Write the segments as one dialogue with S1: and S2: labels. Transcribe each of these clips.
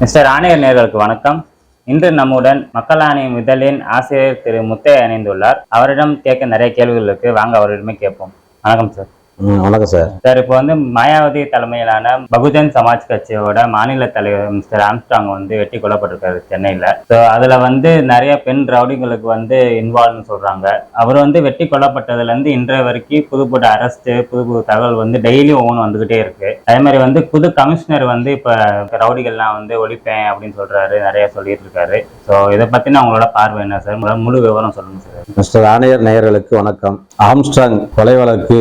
S1: Mister ஆணையர் நேர்களுக்கு வணக்கம். இன்று நம்முடன் மக்கள் ஆணையம் இதழின் ஆசிரியர் திரு முத்தைய இணைந்துள்ளார். அவரிடம் கேட்க நிறைய கேள்விகளுக்கு வாங்க அவரிடமே கேட்போம். வணக்கம் சார்
S2: வணக்கம் சார்.
S1: சார் இப்போ வந்து மாயாவதி தலைமையிலான பகுஜன் சமாஜ் கட்சியோட மாநில தலைவர் மிஸ்டர் ஆம்ஸ்டாங் வந்து வெட்டி கொல்லப்பட்டிருக்காரு சென்னையில. ஸோ அதுல வந்து நிறைய பெண் ரவுடிங்களுக்கு வந்து இன்வால்வ்னு சொல்றாங்க. அவர் வந்து வெட்டி கொல்லப்பட்டதுல இருந்து இன்றைய வரைக்கும் புது புது அரெஸ்ட் புது புது தகவல் வந்து டெய்லி ஒவ்வொன்று வந்துகிட்டே இருக்கு. அதே மாதிரி வந்து புது கமிஷனர் வந்து இப்ப ரவுடிகள்லாம் வந்து ஒழிப்பேன் அப்படின்னு சொல்றாரு நிறைய சொல்லிட்டு இருக்காரு ஸோ இதை பத்தின உங்களோட பார்வை என்ன சார்? முழு விவரம் சொல்லுங்க சார்.
S2: மிஸ்டர் ஆணையர் நேயர்களுக்கு வணக்கம். ஆம்ஸ்ட்ராங் கொலை வழக்கு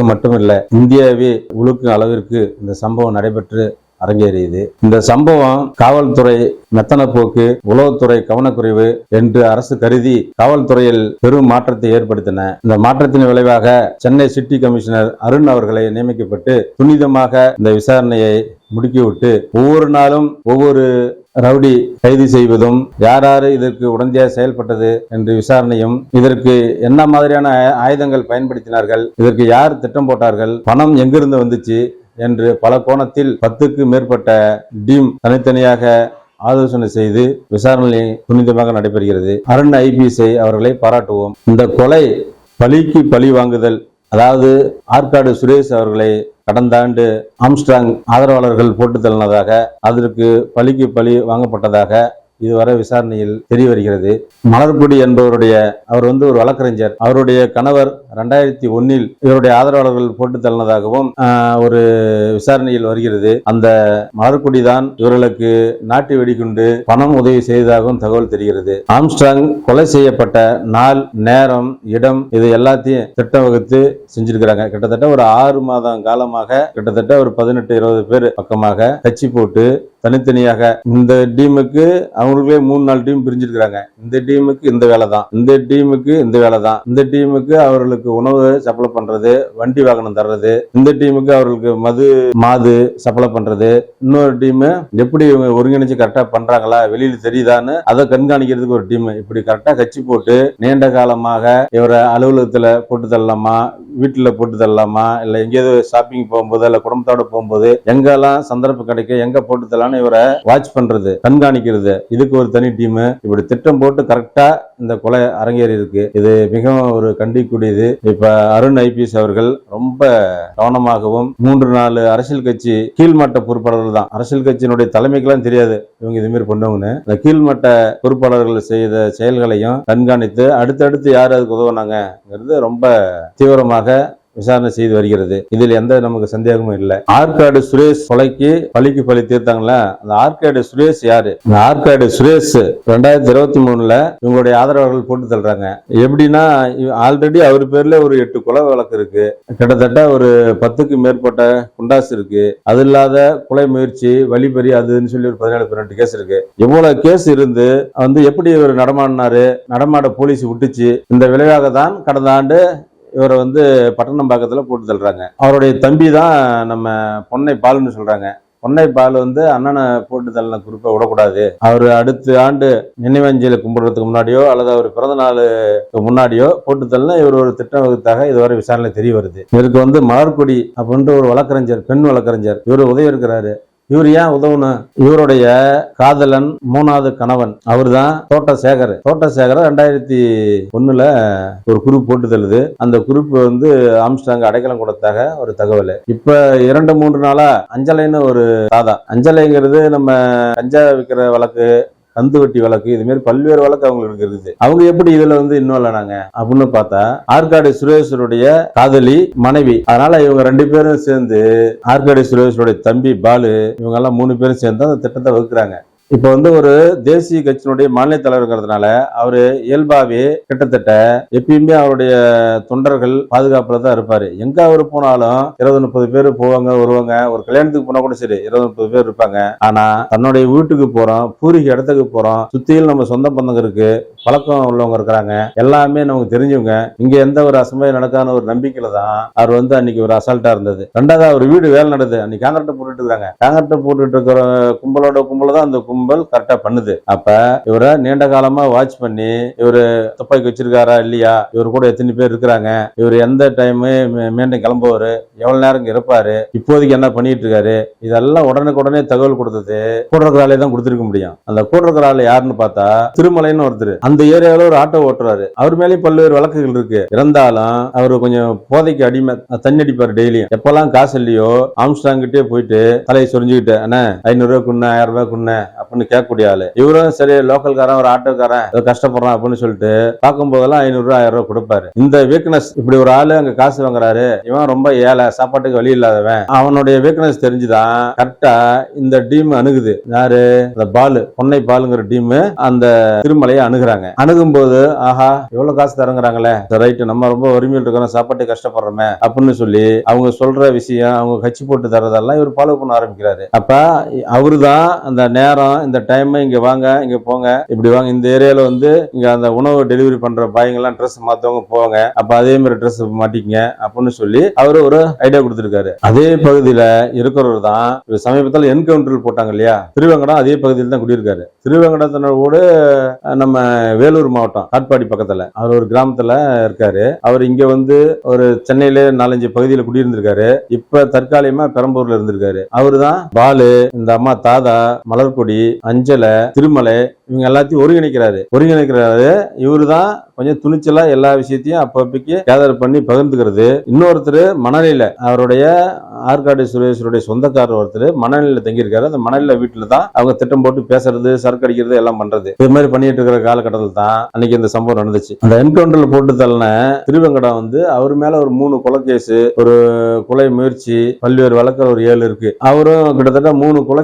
S2: தமிழகம் மட்டுமில்லை இந்தியாவே உழுக்கும் அளவிற்கு இந்த சம்பவம் நடைபெற்று அரங்கேறியது. இந்த சம்பவம் காவல்துறை மெத்தனப்போக்கு உளவுத்துறை கவனக்குறைவு என்று அரசு கருதி காவல்துறையில் பெரும் மாற்றத்தை ஏற்படுத்தின. இந்த மாற்றத்தின் விளைவாக சென்னை சிட்டி கமிஷனர் அருண் அவர்களை நியமிக்கப்பட்டு துரிதமாக இந்த விசாரணையை முடுக்கிவிட்டு ஒவ்வொரு நாளும் ஒவ்வொரு ரவுடி கைது செய்வதும் யார் யாரு இதற்கு உடந்தையாக செயல்பட்டது என்று விசாரணையும் இதற்கு என்ன மாதிரியான ஆயுதங்கள் பயன்படுத்தினார்கள் இதற்கு யார் திட்டம் போட்டார்கள் பணம் எங்கிருந்து வந்துச்சு என்று பல கோணத்தில் பத்துக்கு மேற்பட்ட டீம் தனித்தனியாக ஆலோசனை செய்து விசாரணை புனிதமாக நடைபெறுகிறது. அருண் ஐபிஎஸ்ஐ அவர்களை பாராட்டுவோம். இந்த கொலை பழிக்கு பழி வாங்குதல் அதாவது ஆற்காடு சுரேஷ் அவர்களை கடந்த ஆண்டு ஆம்ஸ்ட்ராங் ஆதரவாளர்கள் போட்டு தள்ளினதாக அதற்கு பழிக்கு பழி வாங்கப்பட்டதாக இதுவரை விசாரணையில் தெரிய வருகிறது மலர்குடி என்பவருடைய அவர் வந்து ஒரு வழக்கறிஞர். அவருடைய கணவர் ரெண்டாயிரத்தி ஒன்னில் இவருடைய ஆதரவாளர்கள் போட்டு தள்ளினதாகவும் ஒரு விசாரணையில் வருகிறது. அந்த மலர்கொடி தான் இவர்களுக்கு நாட்டு வெடிகுண்டு பணம் உதவி செய்ததாகவும் தகவல் தெரிகிறது. ஆம்ஸ்டாங் கொலை செய்யப்பட்ட நாள் நேரம் இடம் இது எல்லாத்தையும் திட்டம் வகுத்து செஞ்சிருக்கிறாங்க. கிட்டத்தட்ட ஒரு ஆறு மாதம் காலமாக கிட்டத்தட்ட ஒரு பதினெட்டு இருபது பேர் பக்கமாக கட்சி போட்டு தனித்தனியாக இந்த டீமுக்கு அவங்களுக்கே மூணு நாலு டீம் பிரிஞ்சிருக்கிறாங்க. இந்த டீமுக்கு இந்த வேலை தான். இந்த டீமுக்கு இந்த வேலை தான். இந்த டீமுக்கு அவர்களுக்கு உணவு சப்ளை பண்றது வண்டி வாகனம் தர்றது. இந்த டீமுக்கு அவர்களுக்கு மது மாது சப்ளை பண்றது. இன்னொரு டீம் எப்படி இவங்க ஒருங்கிணைச்சு கரெக்டா பண்றாங்களா வெளியில தெரியுதான்னு அதை கண்காணிக்கிறதுக்கு ஒரு டீம் இப்படி கரெக்டா கட்சி போட்டு நீண்ட காலமாக இவரை அலுவலகத்துல போட்டு தள்ளலாமா வீட்டுல போட்டு தள்ளலாமா இல்ல எங்கேயாவது ஷாப்பிங் போகும்போது இல்ல குடும்பத்தோட போகும்போது எங்கெல்லாம் சந்தர்ப்பம் கிடைக்கும் எங்க போட்டு தரலாம் இவரை வாட்ச் பண்றது கண்காணிக்கிறது. இதுக்கு ஒரு தனி டீம் இப்படி திட்டம் போட்டு கரெக்டா இந்த கொலை அரங்கேறி இருக்கு. இது மிகவும் ஒரு கண்டிக்கூடியது இப்ப அருண் ஐபிஎஸ் அவர்கள் ரொம்ப கவனமாகவும் மூன்று நாலு அரசியல் கட்சி கீழ்மட்ட பொறுப்பாளர்கள் தான். அரசியல் கட்சியினுடைய தலைமைக்கெல்லாம் தெரியாது. இவங்க இது மாதிரி பண்ணுவாங்கன்னு. இந்த கீழ்மட்ட பொறுப்பாளர்கள் செய்த செயல்களையும் கண்காணித்து அடுத்தடுத்து யார் அதுக்கு உதவுனாங்கிறது ரொம்ப தீவிரமாக விசாரணை செய்து வருகிறது. இதில் எந்த நமக்கு சந்தேகமும் இல்லை. ஆற்காடு சுரேஷ் கொலைக்கு பழிக்கு பழி தீர்த்தாங்களா? அந்த ஆற்காடு சுரேஷ் யாரு? இந்த ஆற்காடு சுரேஷ் ரெண்டாயிரத்தி இருபத்தி மூணுல இவங்களுடைய ஆதரவாளர்கள் போட்டு தள்ளுறாங்க. எப்படின்னா ஆல்ரெடி அவர் பேர்ல ஒரு எட்டு கொலை வழக்கு இருக்கு. கிட்டத்தட்ட ஒரு பத்துக்கு மேற்பட்ட குண்டாஸ் இருக்கு. அது இல்லாத கொலை முயற்சி வழிபறி அதுன்னு சொல்லி ஒரு பதினேழு பதினெட்டு கேஸ் இருக்கு. எவ்வளவு கேஸ் இருந்து வந்து எப்படி இவர் நடமாடினாரு? நடமாட போலீஸ் விட்டுச்சு. இந்த விளைவாக தான் கடந்த ஆண்டு இவரை வந்து பட்டணம்பாக்கத்தில் போட்டு தள்ளுறாங்க. அவருடைய தம்பி தான் நம்ம பொன்னை பால்னு சொல்கிறாங்க பொன்னை பால் வந்து அண்ணனை போட்டு தள்ளின குறிப்பை விடக்கூடாது. அவர் அடுத்த ஆண்டு நினைவஞ்சலி கும்பிடுறதுக்கு முன்னாடியோ அல்லது அவர் பிறந்த நாளுக்கு முன்னாடியோ போட்டு தள்ளின இவர் ஒரு திட்டம் வகுத்தாக இதுவரை விசாரணை தெரிய வருது. இவருக்கு வந்து மலர்கொடி அப்படின்ற ஒரு வழக்கறிஞர் பெண் வழக்கறிஞர் இவர் உதவி இருக்கிறாரு இவர் ஏன் உதவணும் இவருடைய காதலன் மூணாவது கணவன் அவர்தான் தோட்ட சேகர் தோட்ட சேகர் ரெண்டாயிரத்தி ஒண்ணுல ஒரு குரூப் போட்டு தள்ளுது. அந்த குறிப்பு வந்து ஆம்ஸ்டாங் அடைக்கலம் கொடுத்தாக ஒரு தகவல். இப்ப இரண்டு மூன்று நாளா அஞ்சலைன்னு ஒரு தாதா. அஞ்சலைங்கிறது நம்ம கஞ்சா விற்கிற வழக்கு கந்து வட்டி வழக்கு இது மாதிரி பல்வேறு வழக்கு அவங்களுக்கு இருக்குது. அவங்க எப்படி இதுல வந்து இன்வால்வ் ஆனாங்க? அப்படின்னு பார்த்தா ஆற்காடு சுரேஷருடைய காதலி மனைவி. அதனால இவங்க ரெண்டு பேரும் சேர்ந்து ஆற்காடு சுரேஷருடைய தம்பி பாலு இவங்க எல்லாம் மூணு பேரும் சேர்ந்து அந்த திட்டத்தை வகுக்கிறாங்க. இப்போ வந்து ஒரு தேசிய கட்சியினுடைய மாநில தலைவருங்கிறதுனால அவர் இயல்பாவே கிட்டத்தட்ட எப்பயுமே அவருடைய தொண்டர்கள் பாதுகாப்புல தான் இருப்பாரு. எங்க அவர் போனாலும் இருபது முப்பது பேர் போவாங்க வருவாங்க. ஒரு கல்யாணத்துக்கு போனா கூட சரி இருபது முப்பது பேர் இருப்பாங்க. ஆனா தன்னுடைய வீட்டுக்கு போறோம் பூர்வீக இடத்துக்கு போறோம் சுத்தியில் நம்ம சொந்த பந்தங்க இருக்கு பழக்கம் உள்ளவங்க இருக்கிறாங்க. எல்லாமே நமக்கு தெரிஞ்சவங்க. இங்க எந்த ஒரு அசம்பாவிதம் நடக்காத ஒரு நம்பிக்கையில தான் அவர் வந்து அன்னைக்கு ஒரு அசால்ட்டா இருந்தது. ரெண்டாவது அவர் வீடு வேலை நடந்தது. அன்னைக்கு காங்கிரட்டை போட்டுட்டு இருக்காங்க காங்கிரட்டை போட்டுட்டு இருக்கிற கும்பலோட கும்பல தான் அந்த கும்பல் கும்பல் கரெக்டா பண்ணுது. அப்ப இவரை நீண்ட காலமா வாட்ச் பண்ணி இவரு துப்பாக்கி வச்சிருக்காரா இல்லையா? இவர் கூட எத்தனை பேர் இருக்கிறாங்க? இவர் எந்த டைம் மீண்டும் கிளம்புவாரு? எவ்வளவு நேரம் இருப்பாரு? இப்போதைக்கு என்ன பண்ணிட்டு இருக்காரு? இதெல்லாம் உடனுக்குடனே தகவல் கொடுத்தது கூட இருக்கிற ஆளே தான் கொடுத்திருக்க முடியும். அந்த கூட இருக்கிற ஆள் யாருன்னு பார்த்தா திருமலைன்னு ஒருத்தர். அந்த ஏரியாவில் ஒரு ஆட்டோ ஓட்டுறாரு. அவர் மேலேயும் பல்வேறு வழக்குகள் இருக்கு. இருந்தாலும் அவர் கொஞ்சம் போதைக்கு அடிமை தண்ணி அடிப்பார் டெய்லியும் எப்பெல்லாம் காசு இல்லையோ ஆம்ஸ்டாங் கிட்டே போயிட்டு தலையை சொரிஞ்சுக்கிட்டு அண்ணா ஐநூறு ரூபாய் குண்ண ஆயிரம் ரூபாய் குண்ண அப்படின்னு கேட்கக்கூடிய ஆளு. இவரும் சரி லோக்கல்காரன் ஒரு ஆட்டோக்காரன் ஏதோ கஷ்டப்படுறான் அப்படின்னு சொல்லிட்டு பார்க்கும் போதெல்லாம் ஐநூறு ரூபாய் ஆயிரம் ரூபாய் கொடுப்பாரு. இந்த வீக்னஸ் இப்படி ஒரு ஆளு அங்க காசு வாங்குறாரு. இவன் ரொம்ப ஏழை சாப்பாட்டுக்கு வழி இல்லாதவன். அவனுடைய வீக்னஸ் தெரிஞ்சுதான் கரெக்டா இந்த டீம் அணுகுது. யாரு? இந்த பாலு பொன்னை பாலுங்கிற டீம் அந்த திருமலையை அணுகுறாங்க. அணுகும் போது ஆஹா எவ்வளவு காசு தரங்குறாங்களே. ரைட்டு நம்ம ரொம்ப வறுமையில் இருக்கிறோம் சாப்பாட்டு கஷ்டப்படுறோமே அப்படின்னு சொல்லி அவங்க சொல்ற விஷயம் அவங்க கட்சி போட்டு தரதெல்லாம் இவர் ஃபாலோ பண்ண ஆரம்பிக்கிறாரு. அப்ப அவரு தான் அந்த நேரம் இந்த டைம் இங்க வாங்க இங்க போங்க. இப்படி வாங்க. இந்த ஏரியால வந்து இங்க அந்த உணவு டெலிவரி பண்ற பாய்ங்கெல்லாம் ட்ரெஸ் மாத்தவங்க போவாங்க. அப்ப அதே மாதிரி ட்ரெஸ் மாட்டிக்கங்க அப்படின்னு சொல்லி அவர் ஒரு ஐடியா கொடுத்திருக்காரு. அதே பகுதியில இருக்கிறவர் தான் சமீபத்தில் என்கவுண்டர் போட்டாங்க இல்லையா? திருவங்கடம் அதே பகுதியில் தான் குடியிருக்காரு. திருவங்கடத்தினோடு நம்ம வேலூர் மாவட்டம் காட்பாடி பக்கத்துல. அவர் ஒரு கிராமத்துல இருக்காரு. அவர் இங்க வந்து ஒரு சென்னையில நாலஞ்சு பகுதியில் குடியிருந்திருக்காரு. இப்ப தற்காலிகமா பெரம்பூர்ல இருந்திருக்காரு. அவருதான் பாலு இந்த அம்மா தாதா மலர்கொடி அஞ்சலை திருமலை இவங்க எல்லாத்தையும் ஒருங்கிணைக்கிறாரு. ஒருங்கிணைக்கிறாரு. இவரு தான் கொஞ்சம் துணிச்சலா எல்லா விஷயத்தையும் அப்பப்பைக்கு கேதர் பண்ணி பகிர்ந்துக்கிறது. இன்னொருத்தர் மணலில அவருடைய ஆற்காடு சுரேஸ்வருடைய சொந்தக்காரர் ஒருத்தர் மணலில தங்கியிருக்காரு. அந்த மணலில வீட்டுல தான் அவங்க திட்டம் போட்டு பேசுறது சரக்கு அடிக்கிறது எல்லாம் பண்றது. இது மாதிரி பண்ணிட்டு இருக்கிற காலகட்டத்தில் தான் அன்னைக்கு இந்த சம்பவம் நடந்துச்சு. அந்த என்கவுண்டர்ல போட்டு தள்ளின திருவெங்கடம் வந்து அவர் மேல ஒரு மூணு கொலை ஒரு கொலை முயற்சி பல்வேறு வழக்கில் ஒரு ஏழு இருக்கு. அவரும் கிட்டத்தட்ட மூணு கொலை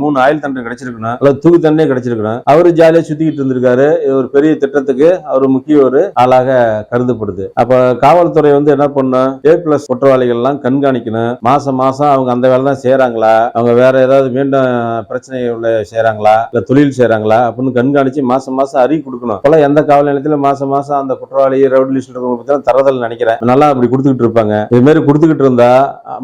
S2: மூணு ஆயுள் தண்டனை கிடைச்சிருக்கணும். அல்லது தூக்கு தண்டனை கிடைச்சிருக்கணும். அவரு ஜாலியா சுத்திக்கிட்டு இருந்திருக்காரு. ஒரு பெரிய திட்டத்துக்கு அவர் முக்கிய ஒரு ஆளாக கருதப்படுது. அப்ப காவல்துறை வந்து என்ன பண்ணும் ஏ பிளஸ் குற்றவாளிகள் எல்லாம் கண்காணிக்கணும். மாசம் மாசம் அவங்க அந்த வேலை தான் செய்யறாங்களா அவங்க வேற ஏதாவது மீண்டும் பிரச்சனை உள்ள செய்யறாங்களா இல்ல தொழில் செய்யறாங்களா அப்படின்னு கண்காணிச்சு மாசம் மாசம் அறிவு கொடுக்கணும். போல எந்த காவல் நிலையத்துல மாசம் மாசம் அந்த குற்றவாளி ரவுடி லிஸ்ட் இருக்கிறவங்க தரதல் நினைக்கிறேன். நல்லா அப்படி கொடுத்துக்கிட்டு இருப்பாங்க. இது மாதிரி கொடுத்துக்கிட்டு இருந்தா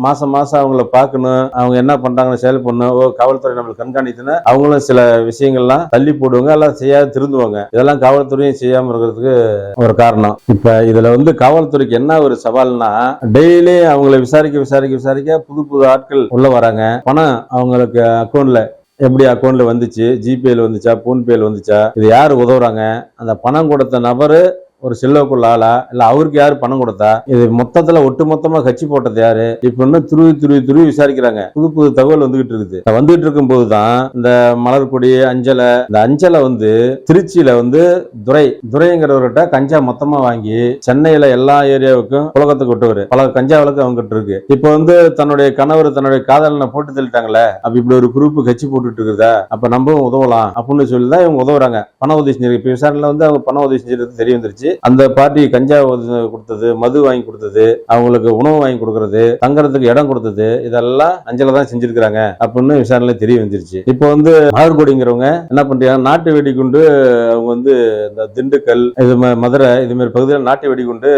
S2: மாசம் மாசம் அவங்கள பார்க்கணும். அவங்க என்ன பண்றாங்கன்னு செயல் பண்ணணும். ஓ காவல்துறை நம்மளுக்கு கண்காணித்துன்னு அவங்களும் சில விஷயங்கள்லாம் தள்ளி போடுவாங்க எல்லாம் செய்யாது திருந்துவாங்க. இதெல்லாம் காவல்துறையும் செய்யாம இருக்கிறதுக்கு ஒரு காரணம். இப்ப இதுல வந்து காவல்துறைக்கு என்ன ஒரு சவால்னா டெய்லி அவங்கள விசாரிக்க விசாரிக்க விசாரிக்க புது புது ஆட்கள் உள்ள வராங்க. பணம் அவங்களுக்கு அக்கௌண்ட்ல எப்படி அக்கௌண்ட்ல வந்துச்சு ஜிபேல வந்துச்சா போன்பேல வந்துச்சா இது யார் உதவுறாங்க? அந்த பணம் கொடுத்த நபரு ஒரு செல்வக்குள்ள ஆளா? இல்ல அவருக்கு யாரு பணம் கொடுத்தா? இது மொத்தத்துல ஒட்டு மொத்தமா கட்சி போட்டது யாரு? இப்ப இன்னும் துருவி துருவி துருவி விசாரிக்கிறாங்க. புது புது தகவல் வந்துகிட்டு இருக்குது. வந்துகிட்டு இருக்கும் போதுதான் இந்த மலர்கொடி அஞ்சலை இந்த அஞ்சலை வந்து திருச்சியில வந்து துரை துரைங்கிறவர்கிட்ட கஞ்சா மொத்தமா வாங்கி சென்னையில எல்லா ஏரியாவுக்கும் புழக்கத்துக்கு விட்டவர் பல கஞ்சா வழக்கு அவங்க கிட்ட இருக்கு. இப்ப வந்து தன்னுடைய கணவர் தன்னுடைய காதலனை போட்டு தள்ளிட்டாங்களே அப்ப இப்படி ஒரு குரூப் கட்சி போட்டுட்டு இருக்குதா? அப்ப நம்மவும் உதவலாம் அப்படின்னு சொல்லி தான் இவங்க உதவுறாங்க. பண உதவி செஞ்சிருக்கு இப்ப விசாரணையில வந்து அவங்க பண உதவி செஞ்சிருக்கு தெரிய வந்துருச்சு. அந்த பார்ட்டி கஞ்சா கொடுத்தது மது வாங்கி கொடுத்தது அவங்களுக்கு உணவு வாங்கி கொடுக்கறது தங்கறதுக்கு இடம் கொடுத்தது இதெல்லாம் அஞ்சல தான் செஞ்சிருக்காங்க அப்படின்னு விசாரணையில தெரிய வந்துருச்சு. இப்போ வந்து மலர்கொடிங்கிறவங்க என்ன பண்றாங்க நாட்டு வெடிகுண்டு அவங்க வந்து இந்த திண்டுக்கல் இது மதுரை இது மாதிரி பகுதியில் நாட்டு வெடிகுண்டு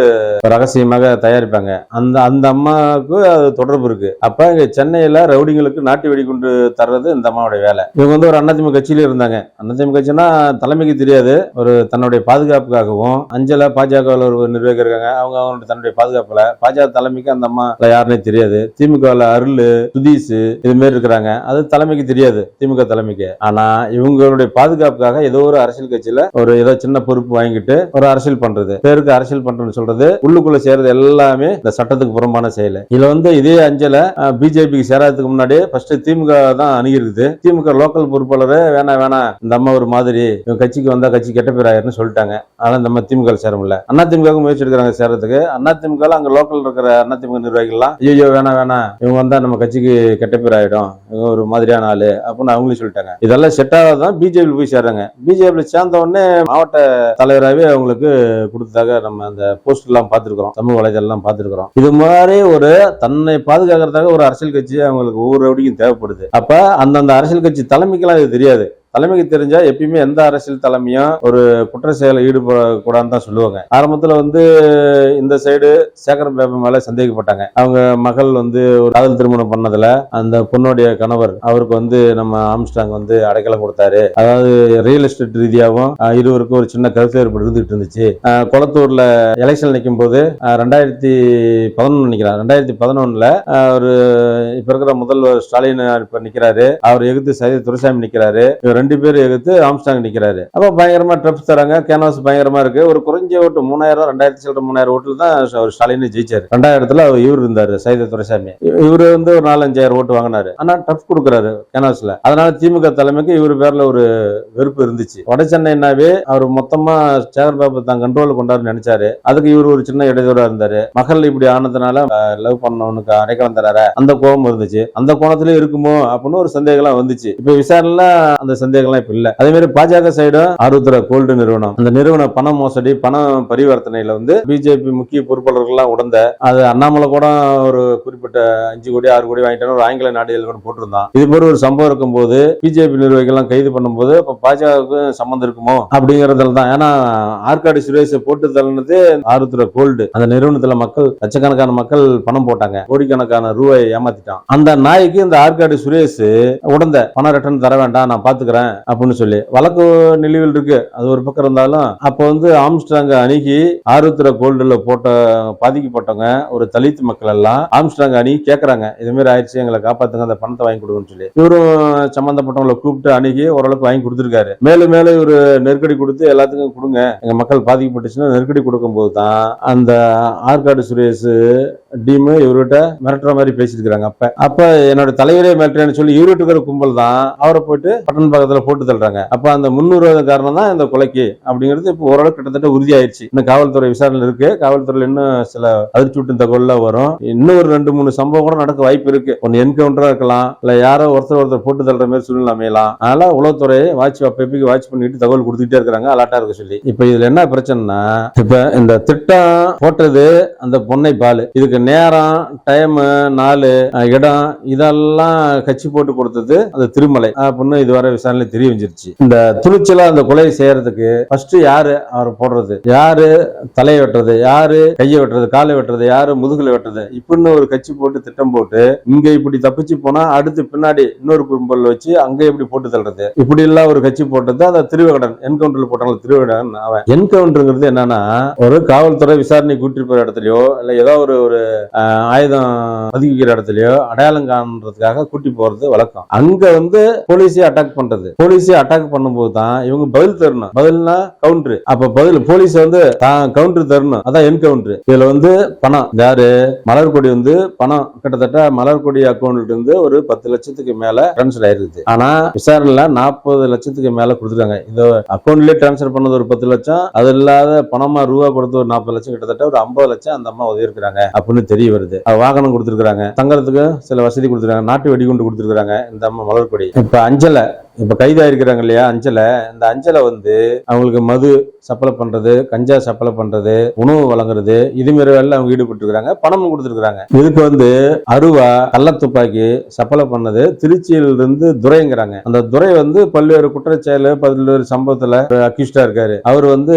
S2: ரகசியமாக தயாரிப்பாங்க. அந்த அந்த அம்மாவுக்கு அது தொடர்பு இருக்கு. அப்ப இங்க சென்னையில ரவுடிங்களுக்கு நாட்டு வெடிகுண்டு தர்றது இந்த அம்மாவுடைய வேலை. இவங்க வந்து ஒரு அண்ணாதிமுக கட்சியில இருந்தாங்க. அண்ணாதிமுக கட்சினா தலைமைக்கு தெரியாது. ஒரு தன்னுடைய பாதுகாப்புக்காகவும் அஞ்சல பாஜகவில் ஒரு நிர்வாகி இருக்காங்க. அவங்க அவங்களுடைய தன்னுடைய பாதுகாப்புல பாஜக தலைமைக்கு அந்த அம்மா யாருன்னே தெரியாது. திமுகவில் அருள் சுதீஷ் இது மாதிரி இருக்கிறாங்க. அது தலைமைக்கு தெரியாது திமுக தலைமைக்கு. ஆனா இவங்களுடைய பாதுகாப்புக்காக ஏதோ ஒரு அரசியல் கட்சியில ஒரு ஏதோ சின்ன பொறுப்பு வாங்கிட்டு ஒரு அரசியல் பண்றது பேருக்கு அரசியல் பண்றதுன்னு சொல்றது உள்ளுக்குள்ள சேர்றது எல்லாமே இந்த சட்டத்துக்கு புறம்பான செயல். இதுல வந்து இதே அஞ்சல பிஜேபிக்கு சேராததுக்கு முன்னாடி ஃபர்ஸ்ட் திமுக தான் அணுகிருக்குது திமுக லோக்கல் பொறுப்பாளர் வேணாம் வேணாம். இந்த அம்மா ஒரு மாதிரி இவங்க கட்சிக்கு வந்தா கட்சி கெட்ட பேர் ஆயிருன்னு சொல்லிட்டாங்க. ஆனா நம்ம அம்மா திமுக சேர முடியல. அண்ணா முயற்சி எடுக்கிறாங்க சேர்றதுக்கு. அண்ணா அங்க லோக்கல் இருக்கிற அதிமுக நிர்வாகிகள்லாம் ஐயோ வேணாம் வேணாம். இவங்க வந்தா நம்ம கட்சிக்கு கெட்ட பேர் ஆயிடும். இவங்க ஒரு மாதிரியான ஆளு. அப்படின்னு அவங்களும் சொல்லிட்டாங்க. இதெல்லாம் செட் ஆகாதான் பிஜேபி போய் சேர்றாங்க. பிஜேபி சேர்ந்த உடனே மாவட்ட தலைவராகவே அவங்களுக்கு கொடுத்ததாக நம்ம அந்த போஸ்ட் எல்லாம் பார்த்திருக்கிறோம். சமூக வலைதளம் எல்லாம் இது மாதிரி ஒரு தன்னை பாதுகாக்கிறதுக்காக ஒரு அரசியல் கட்சி அவங்களுக்கு ஒவ்வொரு தேவைப்படுது. அப்ப அந்தந்த அரசியல் கட்சி தலைமைக்கெல்லாம் இது தெரியாது. தலைமைக்கு தெரிஞ்சா எப்பயுமே எந்த அரசியல் தலைமையும் ஒரு குற்ற செயலை ஈடுபடக்கூடாதுன்னு தான் சொல்லுவாங்க. ஆரம்பத்துல வந்து இந்த சைடு சேகர் பேபு மேல சந்தேகப்பட்டாங்க. அவங்க மகள் வந்து ஒரு காதல் திருமணம் பண்ணதுல அந்த பொண்ணுடைய கணவர் அவருக்கு வந்து நம்ம ஆம்ஸ்டாங் வந்து அடைக்கலம் கொடுத்தாரு. அதாவது ரியல் எஸ்டேட் ரீதியாகவும் இருவருக்கும் ஒரு சின்ன கருத்து ஏற்பட்டு இருந்துட்டு இருந்துச்சு. குளத்தூர்ல எலெக்ஷன் நிற்கும் போது ரெண்டாயிரத்தி பதினொன்று நினைக்கிறேன். ரெண்டாயிரத்தி பதினொன்னுல ஒரு இப்ப இருக்கிற முதல்வர் ஸ்டாலின் இப்ப நிக்கிறாரு. அவர் எதிர்த்து சைத துரைசாமி நிக்கிறாரு. இவர் ரெண்டு பேரும் எதிர்த்து ஆம்ஸ்டாங் நிக்கிறாரு. அப்போ பயங்கரமா ட்ரிப்ஸ் தராங்க. கேன்வாஸ் பயங்கரமா இருக்கு. ஒரு குறைஞ்ச ஓட்டு மூணாயிரம் ரெண்டாயிரத்தி சில்லற மூணாயிரம் ஓட்டுல தான் அவர் ஸ்டாலின் ஜெயிச்சாரு. ரெண்டாயிரத்துல அவர் இவர் இருந்தாரு சைத துரைசாமி. இவர் இவரு வந்து ஒரு நாலஞ்சாயிரம் ஓட்டு வாங்கினாரு. ஆனா டஃப் கொடுக்குறாரு கேன்வாஸ்ல அதனால திமுக தலைமைக்கு இவர் பேர்ல ஒரு வெறுப்பு இருந்துச்சு. வட சென்னைனாவே அவர் மொத்தமா சேகர் பாபு தான் கண்ட்ரோல் கொண்டாரு நினைச்சாரு. அதுக்கு இவர் ஒரு சின்ன இடையூறா இருந்தாரு. மகள் இப்படி ஆனதுனால லவ் பண்ணவனுக்கு அடைக்கலம் தராரு அந்த கோபம் இருந்துச்சு. அந்த கோணத்திலே இருக்குமோ? அப்படின்னு ஒரு சந்தேகம்லாம் வந்துச்சு. இப்ப விசாரணை அந்த சந்தேகம்லாம் இப்ப இல்லை. அதே மாதிரி பாஜக சைடும் ஆருத்ரா கோல்டு நிறுவனம். அந்த நிறுவன பண மோசடி பண பரிவர்த்தனையில வந்து பிஜேபி முக்கிய பொறுப்பாளர்கள்லாம் உடந்த அது அண்ணாமலை கூட ஒரு குறிப்பிட்ட அஞ்சு கோடி ஆறு கோடி வாங்கிட்டோம் ஒரு ஆங்கில நாடுகள் கூட போட்டிருந்தான். இது போல ஒரு சம்பவம் இருக்கும்போது பிஜேபி நிர்வாகிகள்லாம் கைது பண்ணும்போது இப்போ பாஜகவுக்கு சம்மந்தம் இருக்குமோ? அப்படிங்கறதுல தான். ஏன்னா ஆற்காடு சுரேஷ் போட்டு தள்ளினது ஆருத்ர கோல்டு அந்த நிறுவனத்துல மக்கள் லட்சக்கணக்கான மக்கள் பணம் போட்டாங்க. கோடிக்கணக்கான ரூபாயை ஏமாத்திட்டான். அந்த நாய்க்கு இந்த ஆற்காடு சுரேஷ் உடந்த பணம் ரிட்டர்ன் தர வேண்டாம் நான் பாத்துக்கிறேன். அப்படின்னு சொல்லி. வழக்கு நிலுவையில் இருக்கு. அது ஒரு பக்கம் இருந்தாலும் அப்ப வந்து ஆம்ஸ்டாங்க அணுகி ஆருத்ரா கோல்டுல போட்ட பாதிக்கப்பட்டவங்க ஒரு தலித் மக்கள் எல்லாம் ஆம்ஸ்டாங்க அணுகி கேக்குறாங்க. இது மாதிரி ஆயிடுச்சு எங்களை காப்பாத்துங்க அந்த பணத்தை வாங்கி கொடுங்கன்னு சொல்லி. இவரும் சம்பந்தப்பட்டவங்களை கூப்பிட்டு அணுகி ஓரளவுக்கு வாங்கி கொடுத்துருக்காரு. மேலும் மேலும் இவரு நெருக்கடி கொடுத்து எல்லாத்துக்கும் கொடுங்க. எங்க மக்கள் பாதிக்கப்பட்டுச்சுன்னா நெருக்கடி கொடுக்கும்போது தான் அந்த ஆற்காடு சுரேஷ் டீம் இவர்கிட்ட மிரட்டுற மாதிரி பேசிட்டு இருக்காங்க அப்ப அப்ப என்னோட தலைவரே மிரட்டுறேன்னு சொல்லி இவர்கிட்ட இருக்கிற கும்பல் தான். அவரை போயிட்டு பட்டன் பக்கத்துல போட்டு தள்ளுறாங்க. அப்ப அந்த முன்னுரிமை காரணம் தான் இந்த கொலைக்கு அப்படிங்கிறது இப்போ ஓரளவு கிட்டத்தட்ட உறுதியாயிருச்சு. இன்னும் காவல்துறை விசாரணை இருக்கு. காவல்துறையில இன்னும் சில அதிர்ச்சி விட்டு தகவல்லாம் வரும். இன்னும் ஒரு ரெண்டு மூணு சம்பவம் கூட நடக்க வாய்ப்பு இருக்கு. ஒன்னு என்கவுண்டரா இருக்கலாம். இல்ல யாரோ ஒருத்தர் ஒருத்தர் போட்டு தள்ளுற மாதிரி சூழ்நிலை அமையலாம். அதனால உளவுத்துறை வாட்ச் அப்பப்பைக்கு வாட்ச் பண்ணிட்டு தகவல் கொடுத்துட்டே இருக்காங்க அலர்ட்டா இருக்க சொல்லி. இப்ப இதுல என்ன பிரச்சனைனா இப்ப இந்த திட்டம் போட்டது அந்த பொன்னை பால். இதுக்கு நேரம் டைம் நாலு இடம் இதெல்லாம் கட்சி போட்டு கொடுத்தது அந்த திருமலை. பொண்ணு இதுவரை விசாரணை தெரிய வந்துருச்சு இந்த துணிச்சலா அந்த கொலையை செய்யறதுக்கு ஃபர்ஸ்ட் யாரு அவர் போடுறது? யாரு தலையை வெட்டுறது? யாரு கையை வெட்டுறது? காலை வெட்டுறது? யாரு முதுகுல வெட்டுறது? இப்படின்னு ஒரு கட்சி போட்டு திட்டம் போட்டு இங்க இப்படி தப்பிச்சு போனா அடுத்து பின்னாடி இன்னொரு கும்பல் வச்சு அங்க இப்படி போட்டு தள்ளுறது? இப்படி எல்லாம் ஒரு கட்சி போட்டது அந்த திருவகடன் என்கவுண்டர்ல போட்டாங்க திருவகடன் அவன். என்கவுண்டருங்கிறது என்னன்னா ஒரு காவல்துறை விசாரணை கூட்டி போற இடத்துலயோ இல்ல ஏதோ ஒரு ஒரு ஆயுதம் பதுக்கிக்கிற இடத்துலயோ அடையாளம் காண்றதுக்காக கூட்டி போறது வழக்கம். அங்க வந்து போலீஸே அட்டாக் பண்றது. போலீஸே அட்டாக் பண்ணும்போது தான் இவங்க பதில் தரணும். பதில்னா கவுண்டர் அப்ப பதில் போலீஸ் வந்து தான் கவுண்டர் தரணும். அதான் என்கவுண்டர் இதுல வந்து பணம். யாரு? மலர்கொடி வந்து பணம். கிட்டத்தட்ட மலர்கொடி அக்கௌண்ட்ல இருந்து ஒரு பத்து லட்சத்துக்கு மேல டிரான்ஸ்ஃபர் ஆயிருக்குது. ஆனா விசாரணையில நாற்பது லட்சத்துக்கு மேல கொடுத்துருக்காங்க. இந்த அக்கௌண்ட்லயே டிரான்ஸ்ஃபர் பண்ணது ஒரு பத்து லட்சம். அது இல்லாத பணமா ரூபா கொடுத்து ஒரு நாற்பது லட்சம் கிட்டத்தட்ட ஒரு ஐம்பது லட்சம் அந்த அம்மா உதவி இருக்கிறாங்க அப்படின்னு தெரிய வருது. வாகனம் கொடுத்துருக்காங்க தங்கறதுக்கு சில வசதி கொடுத்துருக்காங்க. நாட்டு வெடிகுண்டு கொடுத்துருக்காங்க இந்த அம்மா மலர்கொடி. இப்ப அஞ்சலை இப்ப கைதாயிருக்கிறாங்க இல்லையா அஞ்சலை இந்த அஞ்சலை வந்து அவங்களுக்கு மது சப்ளை பண்றது கஞ்சா சப்ளை பண்றது உணவு வழங்குறது இது மாதிரி வேலை அவங்க ஈடுபட்டு இருக்கிறாங்க பணமும் கொடுத்துருக்காங்க இதுக்கு வந்து அருவா கள்ள துப்பாக்கி சப்ளை பண்ணது திருச்சியில இருந்து துரைங்கிறாங்க. அந்த துரை வந்து பல்வேறு குற்றச்செயல் பல்வேறு சம்பவத்துல அக்யூஸ்டா இருக்காரு. அவர் வந்து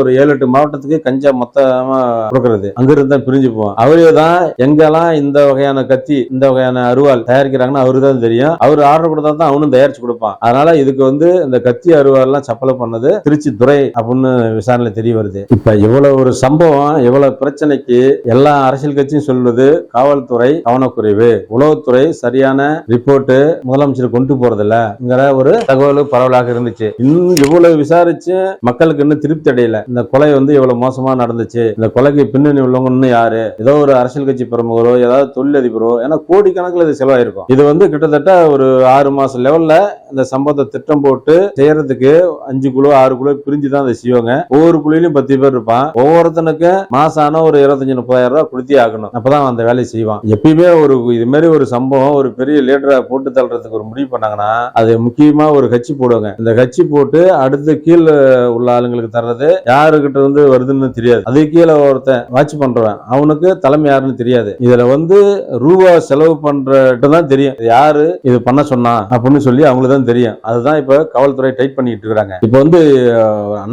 S2: ஒரு ஏழு எட்டு மாவட்டத்துக்கு கஞ்சா மொத்தமா கொடுக்கறது. அங்கிருந்து தான் பிரிஞ்சு போவோம். அவரே தான் எங்கெல்லாம் இந்த வகையான கத்தி இந்த வகையான அருவாள் தயாரிக்கிறாங்கன்னு அவரு தான் தெரியும். அவர் ஆர்டர் கொடுத்தா தான் அவனும் தயாரிச்சு கொடுப்பான். அதனால இதுக்கு வந்து இந்த கத்தி அருவாள் எல்லாம் பண்ணது திருச்சி துறை அப்படின்னு விசாரணை தெரிய வருது. இப்ப இவ்வளவு ஒரு சம்பவம் இவ்வளவு பிரச்சனைக்கு எல்லா அரசியல் கட்சியும் சொல்வது காவல்துறை கவனக்குறைவு. உளவுத்துறை சரியான ரிப்போர்ட் முதலமைச்சர் கொண்டு போறதில்லங்கிற ஒரு தகவல் பரவலாக இருந்துச்சு. இன்னும் இவ்வளவு விசாரிச்சு மக்களுக்கு இன்னும் திருப்தி அடையல. இந்த கொலை வந்து இவ்வளவு மோசமா நடந்துச்சு. இந்த கொலைக்கு பின்னணி உள்ளவங்க இன்னும் யாரு? ஏதோ ஒரு அரசியல் கட்சி பிரமுகரோ ஏதாவது தொழிலதிபரோ ஏன்னா கோடிக்கணக்கில் இது செலவாயிருக்கும். இது வந்து கிட்டத்தட்ட ஒரு ஆறு மாசம் லெவல்ல அந்த சம்பவத்தை திட்டம் போட்டு செய்யறதுக்கு அஞ்சு குழு ஆறு குழு பிரிஞ்சு தான் அதை செய்வாங்க. ஒவ்வொரு குழுலையும் பத்து பேர் இருப்பான். ஒவ்வொருத்தனுக்கு மாசான ஒரு இருபத்தஞ்சு முப்பதாயிரம் ரூபாய் கொடுத்தே ஆகணும். அப்பதான் அந்த வேலையை செய்வான். எப்பயுமே ஒரு இது மாதிரி ஒரு சம்பவம் ஒரு பெரிய லீடரை போட்டு தள்ளுறதுக்கு ஒரு முடிவு பண்ணாங்கன்னா அது முக்கியமா ஒரு கட்சி போடுவாங்க. இந்த கட்சி போட்டு அடுத்து கீழே உள்ள ஆளுங்களுக்கு தர்றது யாருக்கிட்ட இருந்து வருதுன்னு தெரியாது. அது கீழே ஒருத்தன் வாட்ச் பண்றவன். அவனுக்கு தலைமை யாருன்னு தெரியாது. இதுல வந்து ரூபா செலவு பண்றட்டு தான் தெரியும். யாரு? இது பண்ண சொன்னா அப்படின்னு சொல்லி அவங்களுக்கு தான் தெரியும். அதுதான் இப்போ காவல்துறை டைட் பண்ணிட்டு இருக்காங்க இப்போ வந்து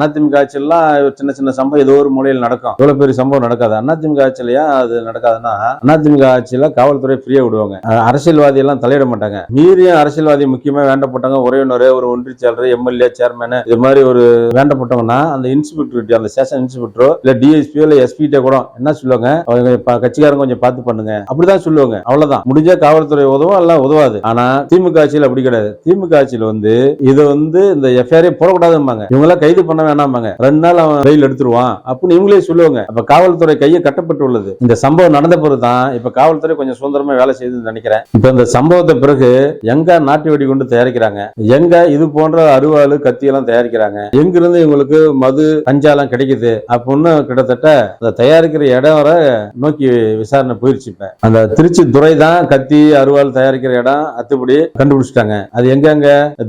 S2: அதிமுக ஆட்சியெல்லாம் சின்ன சின்ன சம்பவம் ஏதோ ஒரு மூலையில் நடக்கும். இவ்வளவு பெரிய சம்பவம் நடக்காது. அதிமுக ஆட்சியிலயா அது நடக்காதுன்னா அதிமுக ஆட்சியில காவல்துறை ஃப்ரீயா விடுவாங்க. அரசியல்வாதி எல்லாம் தலையிட மாட்டாங்க. மீறிய அரசியல்வாதி முக்கியமா வேண்டப்பட்டவங்க உறவினர் ஒரு ஒன்றிய செயலர் எம்எல்ஏ சேர்மேன் இது மாதிரி ஒரு வேண்டப்பட்டவங்கன்னா அந்த இன்ஸ்பெக்டர் அந்த ஸ்டேஷன் இன்ஸ்பெக்டரோ இல்ல டிஎஸ்பியோ இல்ல எஸ்பிட்ட கூட என்ன சொல்லுவாங்க? கட்சிக்காரங்க கொஞ்சம் பார்த்து பண்ணுங்க. அப்படிதான் சொல்லுவாங்க. அவ்வளவுதான். முடிஞ்சா காவல்துறை உதவும் எல்லாம் உதவாது. ஆனா திமுக ஆட்சியில் அப்படி கிடையாது. திமுக ஆட்சியில் வந்து இது வந்து இந்த எஃப்ஐஆரே போடக்கூடாதும்பாங்க. இவங்க எல்லாம் கைது பண்ண வேணாம்பாங்க. ரெண்டு நாள் அவன் ரயில் எடுத்துருவான். அப்படின்னு இவங்களே சொல்லுவாங்க. அப்ப காவல்துறை கையை கட்டப்பட்டு உள்ளது இந்த சம்பவம் நடந்த பிறகு தான் இப்ப காவல்துறை கொஞ்சம் சுதந்திரமா வேலை செய்யுதுன்னு நினைக்கிறேன். இப்ப இந்த சம்பவத்தை பிறகு எங்க நாட்டு வெடி கொண்டு தயாரிக்கிறாங்க? எங்க இது போன்ற அருவாள் கத்தி எல்லாம் தயாரிக்கிறாங்க? எங்கிருந்து இவங்களுக்கு மது கஞ்சாலாம் கிடைக்குது? அப்படின்னு கிட்டத்தட்ட அதை தயாரிக்கிற இடம் வர நோக்கி விசாரணை போயிருச்சு இப்ப. அந்த திருச்சி துறை தான் கத்தி அருவாள் தயாரிக்கிற இடம் அத்துப்படி கண்டுபிடிச்சிட்டாங்க. அது எங்க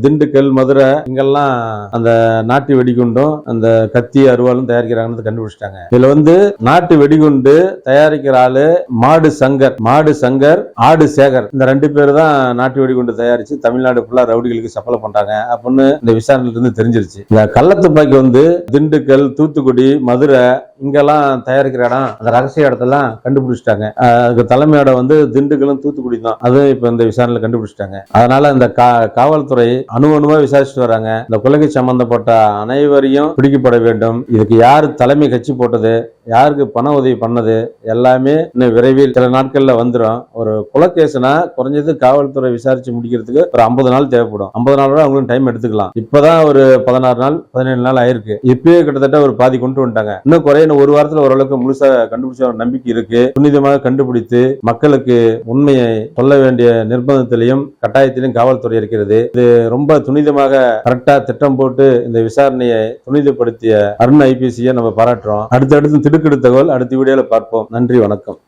S2: திண்டுக்கல் மதுரை இங்கெல்லாம் அந்த நாட்டு வெடிகுண்டும் அந்த கத்தி அருவாளும் தயாரிக்கிறாங்கன்னு கண்டுபிடிச்சிட்டாங்க. இதுல வந்து நாட்டு வெடிகுண்டு தயாரிக்கிற ஆளு மாடு சங்கர். மாடு சங்கர் ஆடு சேகர். இந்த ரெண்டு பேர் தான் நாட்டு வெடிகுண்டு தயாரிச்சு தமிழ்நாடு ஃபுல்லா ரவுடிகளுக்கு சப்ளை பண்றாங்க அப்படின்னு இந்த விசாரணையில இருந்து தெரிஞ்சிருச்சு. இந்த கள்ளத்துப்பாக்கி வந்து திண்டுக்கல் தூத்துக்குடி மதுரை இங்கெல்லாம் தயாரிக்கிற இடம் அந்த ரகசிய இடத்தெல்லாம் கண்டுபிடிச்சிட்டாங்க. அதுக்கு தலைமையோட வந்து திண்டுக்கலும் தூத்துக்குடி தான். அதுவும் இப்ப இந்த விசாரணையில கண்டுபிடிச்சிட்டாங்க. அதனால இந்த கா- காவல்துறை அணு அணுவா விசாரிச்சுட்டு வராங்க. இந்த கொலைக்கு சம்பந்தப்பட்ட அனைவரையும் பிடிக்கப்பட வேண்டும். இதுக்கு யார் தலைமை கட்சி போட்டது? யாருக்கு பண உதவி பண்ணது? எல்லாமே இன்னும் விரைவில் சில நாட்கள்ல வந்துடும் ஒரு கொலைகேஸ்னா குறைஞ்சது காவல்துறை விசாரிச்சு முடிக்கிறதுக்கு ஒரு ஐம்பது நாள் தேவைப்படும். ஐம்பது நாள் வரை அவங்களும் டைம் எடுத்துக்கலாம். இப்பதான் ஒரு பதினாறு நாள் பதினேழு நாள் ஆயிருக்கு. இப்பயே கிட்டத்தட்ட ஒரு பாதி கொண்டு வந்துட்டாங்க. இன்னும் குறையின ஒரு வாரத்துல ஓரளவுக்கு முழுசா கண்டுபிடிச்ச ஒரு நம்பிக்கை இருக்கு. புனிதமாக கண்டுபிடித்து மக்களுக்கு உண்மையை சொல்ல வேண்டிய நிர்பந்தத்திலையும் கட்டாயத்திலையும் காவல்துறை இருக்கிறது. இது ரொம்ப துணிதமாக கரெக்டா திட்டம் போட்டு இந்த விசாரணையை துணிதப்படுத்திய அருண் ஐபிசியை நம்ம பாராட்டுறோம். அடுத்தடுத்து திடுக்கிடு தகவல் அடுத்த வீடியோவில் பார்ப்போம். நன்றி வணக்கம்.